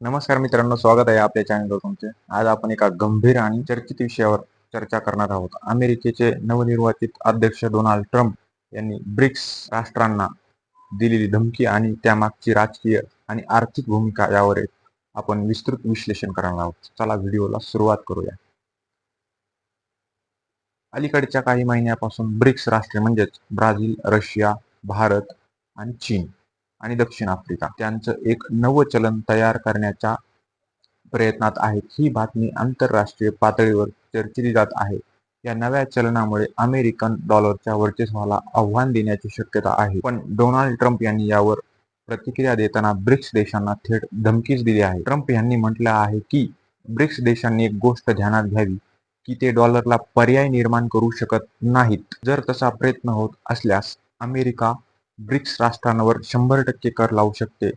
नमस्कार मित्रांनो स्वागत आहे आपल्या चॅनलवर तुमचे. आज आपण एका गंभीर आणि चर्चित विषयावर चर्चा करणार आहोत. अमेरिकेचे नवनिर्वाचित अध्यक्ष डोनाल्ड ट्रम्प यांनी ब्रिक्स राष्ट्रांना दिलेली धमकी आणि त्यामागची राजकीय आणि आर्थिक भूमिका यावर एक आपण विस्तृत विश्लेषण करणार आहोत. चला व्हिडिओला सुरुवात करूया. अलीकडच्या काही महिन्यापासून ब्रिक्स राष्ट्रे म्हणजेच ब्राझील रशिया भारत आणि चीन आणि दक्षिण आफ्रिका. त्यांचं एक नवं चलन तयार करण्याच्या प्रयत्नात आहेत. ही बातमी आंतरराष्ट्रीय पातळीवर चर्चिली जात आहे. या नव्या चलनामुळे अमेरिकन डॉलरच्या वर्चस्वाला आव्हान देण्याची शक्यता आहे. पण डोनाल्ड ट्रम्प यांनी यावर प्रतिक्रिया देताना ब्रिक्स देशांना थेट धमकीच दिली आहे. ट्रम्प यांनी म्हटलं आहे की ब्रिक्स देशांनी एक गोष्ट ध्यानात घ्यावी की ते डॉलरला पर्याय निर्माण करू शकत नाहीत. जर तसा प्रयत्न होत असल्यास अमेरिका ब्रिक्स राष्ट्रांवर शंभर टक्के कर लावू शकते.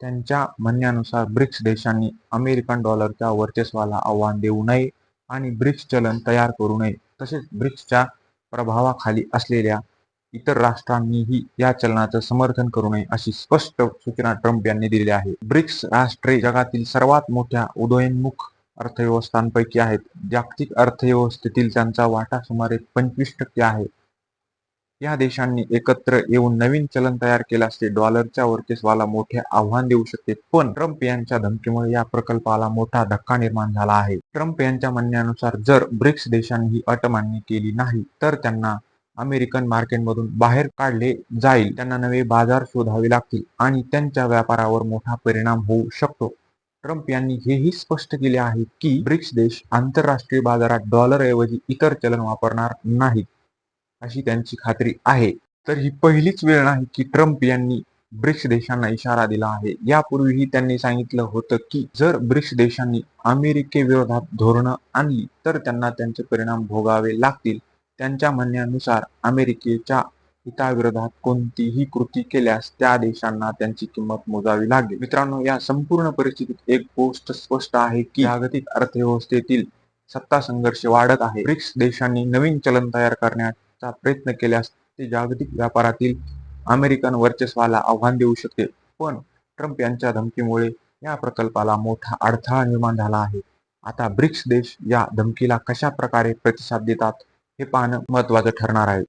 त्यांच्या म्हणण्यानुसार ब्रिक्स देशांनी अमेरिकन डॉलरच्या वर्चस्वाला आव्हान देऊ नये आणि ब्रिक्स चलन तयार करू नये. तसेच ब्रिक्सच्या प्रभावाखाली असलेल्या इतर राष्ट्रांनीही या चलनाचं समर्थन करू नये अशी स्पष्ट सूचना ट्रम्प यांनी दिली आहे. ब्रिक्स राष्ट्रे जगातील सर्वात मोठ्या उदयोन्मुख अर्थव्यवस्थांपैकी आहेत. जागतिक अर्थव्यवस्थेतील त्यांचा वाटा सुमारे पंचवीस टक्के आहे. या देशांनी एकत्र येऊन नवीन चलन तयार केल्यास ते डॉलरच्या वर्चस्वाला मोठे आव्हान देऊ शकते. पण ट्रम्प यांच्या धमकीमुळे या प्रकल्पाला मोठा धक्का निर्माण झाला आहे. ट्रम्प यांच्या म्हणण्यानुसार जर ब्रिक्स देशांनी ही अट मान्य केली नाही तर त्यांना अमेरिकन मार्केटमधून बाहेर काढले जाईल. त्यांना नवे बाजार शोधावे लागतील आणि त्यांच्या व्यापारावर मोठा परिणाम होऊ शकतो. ट्रम्प यांनी हेही स्पष्ट केले आहे की ब्रिक्स देश आंतरराष्ट्रीय बाजारात डॉलर ऐवजी इतर चलन वापरणार नाहीत. अशी त्यांची खात्री आहे. तर ही पहिलीच वेळ नाही की ट्रम्प यांनी ब्रिक्स देशांना इशारा दिला आहे. यापूर्वीही त्यांनी सांगितलं होतं की जर ब्रिक्स देशांनी अमेरिकेविरोधात धोरणं आणली तर त्यांना त्यांचे परिणाम भोगावे लागतील. त्यांच्या म्हणण्यानुसार अमेरिकेच्या हिताविरोधात कोणतीही कृती केल्यास त्या देशांना त्यांची किंमत मोजावी लागेल. मित्रांनो या संपूर्ण परिस्थितीत एक गोष्ट स्पष्ट आहे की जागतिक अर्थव्यवस्थेतील सत्ता संघर्ष वाढत आहे. ब्रिक्स देशांनी नवीन चलन तयार करण्यात करण्याचा प्रयत्न केल्यास ते जागतिक व्यापारातील अमेरिकन वर्चस्वाला आव्हान देऊ शकते. पण ट्रम्प यांच्या धमकीमुळे या प्रकल्पाला मोठा अडथळा निर्माण झाला आहे. आता ब्रिक्स देश या धमकीला कशा प्रकारे प्रतिसाद देतात हे पाहणं महत्वाचं ठरणार आहे.